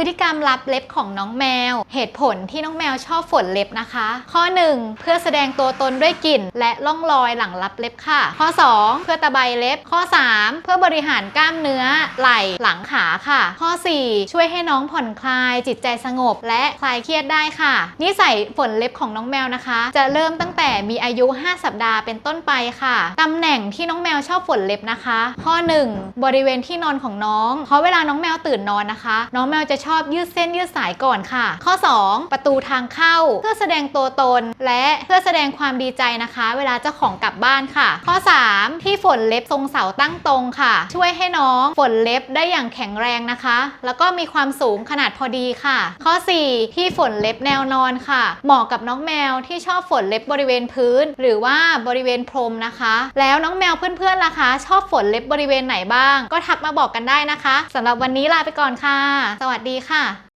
พฤติกรรมลับเล็บของน้องแมว เหตุผลที่น้องแมวชอบฝนเล็บนะคะ ข้อ 1 เพื่อแสดงตัวตนด้วยกลิ่น และร่องรอยหลังลับเล็บค่ะ ข้อ 2 เพื่อตะไบเล็บ ข้อ 3 เพื่อบริหารกล้ามเนื้อไหล่หลังขาค่ะ ข้อ 4 ช่วยให้น้องผ่อนคลายจิตใจสงบ และคลายเครียดได้ค่ะ นิสัยฝนเล็บของน้องแมวนะคะ จะเริ่มตั้งแต่มีอายุ 5 สัปดาห์เป็นต้นไปค่ะตำแหน่งที่น้องแมวชอบฝนเล็บนะคะ ข้อ 1 บริเวณที่นอนของน้องเพราะเวลาน้องแมวตื่นนอนนะคะ น้องแมวจะชอบยืดเส้นยืดสายก่อนค่ะ ข้อ 2 ประตูทางเข้า เพื่อแสดงตัวตน และเพื่อแสดงความดีใจนะคะ เวลาเจ้าของกลับบ้านค่ะ ข้อ 3 ที่ฝนเล็บทรงเสาตั้งตรงค่ะ ช่วยให้น้องฝนเล็บได้อย่างแข็งแรงนะคะ แล้วก็มีความสูงขนาดพอดีค่ะ ข้อ 4 ที่ฝนเล็บแนวนอนค่ะ เหมาะกับน้องแมวที่ชอบฝนเล็บบริเวณพื้น หรือว่าบริเวณพรมนะคะ แล้วน้องแมวเพื่อนๆล่ะคะ ชอบฝนเล็บบริเวณไหนบ้าง ก็ทักมาบอกกันได้นะคะสำหรับวันนี้ลาไปก่อนค่ะ สวัสดีค่ะ